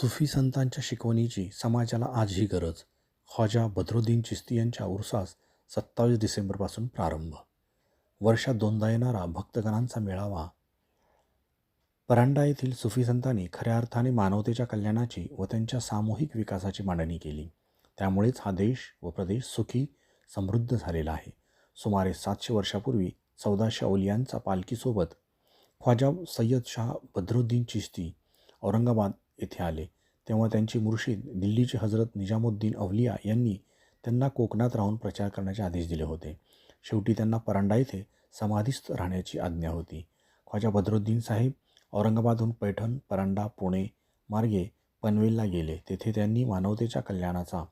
सुफी संतांच्या शिकवणीची समाजाला आजही गरज. ख्वाजा बद्रुद्दीन चिस्ती यांच्या उरसास सत्तावीस डिसेंबरपासून प्रारंभ. वर्षात दोनदा येणारा भक्तगणांचा मेळावा. परांडा येथील सुफी संतांनी खऱ्या अर्थाने मानवतेच्या कल्याणाची व त्यांच्या सामूहिक विकासाची मांडणी केली. त्यामुळेच हा देश व प्रदेश सुखी समृद्ध झालेला आहे. सुमारे सातशे वर्षापूर्वी चौदाशे औलियांचा पालखीसोबत ख्वाजा सय्यद शाह बद्रुद्दीन चिश्ती औरंगाबाद येथे आले. तेव्हा त्यांचे मुर्शिद दिल्लीचे हजरत निजामुद्दीन अवलिया यांनी त्यांना कोकणात राहून प्रचार करण्याचे आदेश दिले होते. शेवटी त्यांना परांडा येथे समाधीस्थ राहण्याची आज्ञा होती. ख्वाजा बद्रुद्दीन साहेब औरंगाबादहून पैठण परांडा पुणे मार्गे पनवेलला गेले. तेथे त्यांनी मानवतेच्या कल्याणाचा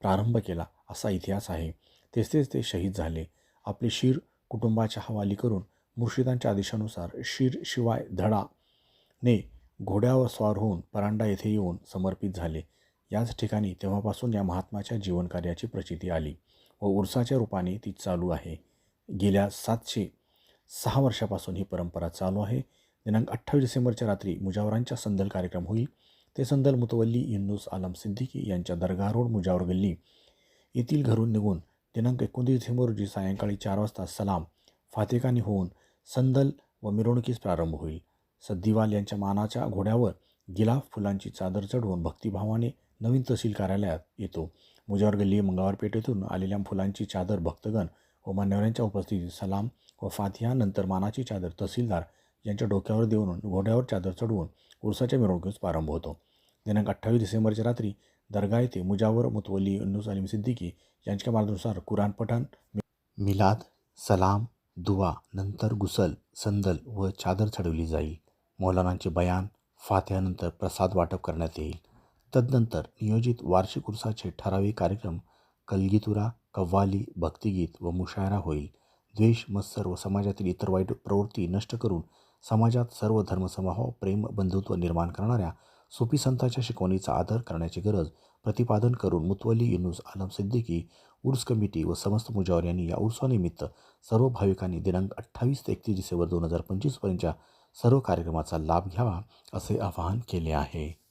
प्रारंभ केला असा इतिहास आहे. तेथेच ते शहीद झाले. आपले शीर कुटुंबाच्या हवाली करून मुर्शिदांच्या आदेशानुसार शिर शिवाय धडा ने घोड्यावर स्वार होऊन परांडा येथे येऊन समर्पित झाले. याच ठिकाणी तेव्हापासून या महात्माच्या जीवनकार्याची प्रचिती आली व उरसाच्या रूपाने ती चालू आहे. गेल्या सातशे सहा वर्षापासून ही परंपरा चालू आहे. दिनांक अठ्ठावीस डिसेंबरच्या रात्री मुजावरांचा संदल कार्यक्रम होईल. ते संदल मुतवल्ली युन्नूस आलम सिद्दीकी यांच्या दरगाह रोड मुजावर गल्ली येथील घरून निघून दिनांक एकोणतीस डिसेंबर रोजी सायंकाळी चार वाजता सलाम फातेकानी होऊन संदल व मिरवणुकीस प्रारंभ होईल. सद्दीवाल यांच्या मानाच्या घोड्यावर गिलाफ फुलांची चादर चढवून भक्तिभावाने नवीन तहसील कार्यालयात येतो. मुजावर गल्ली मंगळवार पेठेतून आलेल्या फुलांची चादर भक्तगण व मान्यवरांच्या उपस्थितीत सलाम व फातिहानंतर मानाची चादर तहसीलदार यांच्या डोक्यावर देऊन घोड्यावर चादर चढवून उरसाच्या मिरवणुकीस प्रारंभ होतो. दिनांक अठ्ठावीस डिसेंबरच्या रात्री दर्गा येथे मुजावर मुतवली युन्नूस अलीम सिद्दीकी यांच्या मार्गानुसार कुराण पठण मिलाद सलाम दुवा नंतर गुसल संदल व चादर चढवली जाईल. मौलानांचे बयान फात्यानंतर प्रसाद वाटप करण्यात येईल. तदनंतर नियोजित वार्षिक उर्साचे ठराविक कार्यक्रम कलगीतुरा कव्वाली भक्तिगीत व मुशायरा होईल. द्वेष मत्सर व समाजातील इतर वाईट प्रवृत्ती नष्ट करून समाजात सर्व धर्मसमभाव प्रेम बंधुत्व निर्माण करणाऱ्या सुफी संतांच्या शिकवणीचा आदर करण्याची गरज प्रतिपादन करून मुतवली युनुस आलम सिद्दीकी उर्स कमिटी व समस्त मुजावर यांनी या उर्सानिमित्त सर्व भाविकांनी दिनांक अठ्ठावीस ते एकतीस डिसेंबर दोन हजार पंचवीसपर्यंतच्या सर्व कार्यक्रमाचा लाभ घ्यावा असे आवाहन केले आहे.